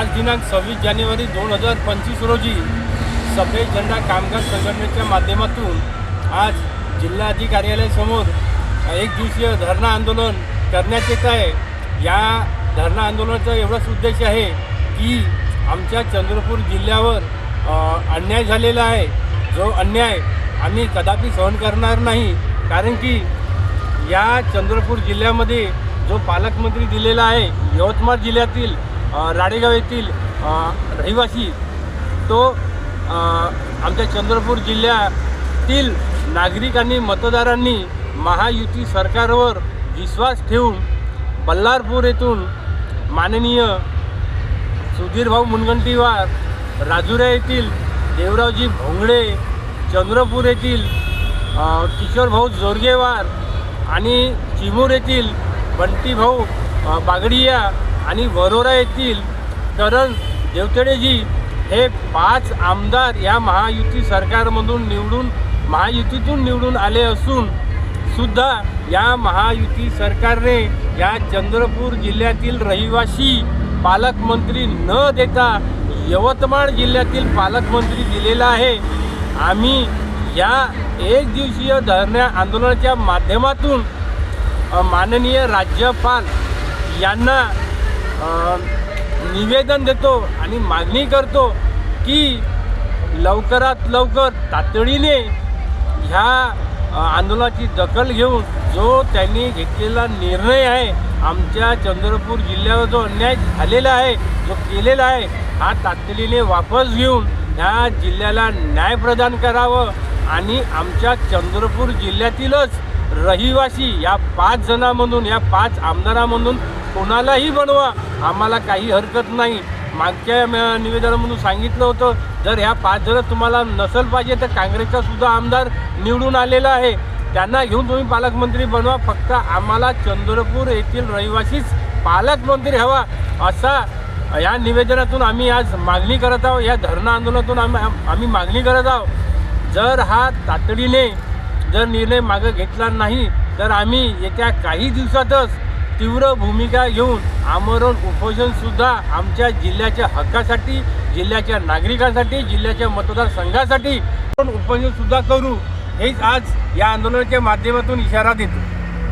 आज दिनांक सव्वीस जानेवारी दोन हजार पंचवीस रोजी सफेद झेंडा कामगार संघटनेच्या माध्यमातून आज जिल्हाधिकारी कार्यालयासमोर एक दिवसीय धरणं आंदोलन करण्यात येत आहे. या धरणं आंदोलनाचा एवढाच उद्देश आहे की आमच्या चंद्रपूर जिल्ह्यावर अन्याय झालेला आहे. जो अन्याय आम्ही कदापि सहन करणार नाही. कारण की या चंद्रपूर जिल्ह्यामध्ये जो पालकमंत्री दिलेला आहे यवतमाळ जिल्ह्यातील राडेगाव येथील रहिवासी तो आमच्या चंद्रपूर जिल्ह्यातील नागरिकांनी मतदारांनी महायुती सरकारवर विश्वास ठेवून बल्लारपूर येथून माननीय सुधीरभाऊ मुनगंटीवार राजुरा येथील देवरावजी भोंगडे चंद्रपूर येथील किशोरभाऊ जोरगेवार आणि चिमूर येथील बंटीभाऊ बागडिया आणि वरोरा येथील करण देवतडेजी हे पाच आमदार या महायुती सरकारमधून निवडून महायुतीतून निवडून आले असून सुद्धा या महायुती सरकारने या चंद्रपूर जिल्ह्यातील रहिवासी पालकमंत्री न देता यवतमाळ जिल्ह्यातील पालकमंत्री दिलेला आहे. आम्ही या एक दिवसीय धरण्या आंदोलनाच्या माध्यमातून माननीय राज्यपाल यांना निवेदन देतो आणि मागणी करतो की लवकरात लवकर तातडीने ह्या आंदोलनाची दखल घेऊन जो त्यांनी घेतलेला निर्णय आहे आमच्या चंद्रपूर जिल्ह्यावर जो अन्याय झालेला आहे जो केलेला आहे हा तातडीने वापस घेऊन ह्या जिल्ह्याला न्याय प्रदान करावं आणि आमच्या चंद्रपूर जिल्ह्यातीलच रहिवासी या पाच जणांमधून या पाच आमदारांमधून कोणालाही बनवा. आम्हाला काही हरकत नाही. मागच्या निवेदनामधून सांगितलं होतं जर ह्या पाच जण तुम्हाला नसल पाहिजे तर काँग्रेसचा सुद्धा आमदार निवडून आलेला आहे. त्यांना घेऊन तुम्ही पालकमंत्री बनवा. फक्त आम्हाला चंद्रपूर येथील रहिवासीच पालकमंत्री हवा. असा या निवेदनातून आम्ही आज मागणी करत आहोत. या धरणं आंदोलनातून आम्ही आम्ही मागणी करत आहोत. जर हा तातडीने जर निर्णय मागं घेतला नाही तर आम्ही येत्या काही दिवसातच तीव्र भूमिका घेऊन आमरण उपोषणसुद्धा आमच्या जिल्ह्याच्या हक्कासाठी जिल्ह्याच्या नागरिकांसाठी जिल्ह्याच्या मतदारसंघासाठी उपोषणसुद्धा करू. हेच आज या आंदोलनाच्या माध्यमातून इशारा देतो.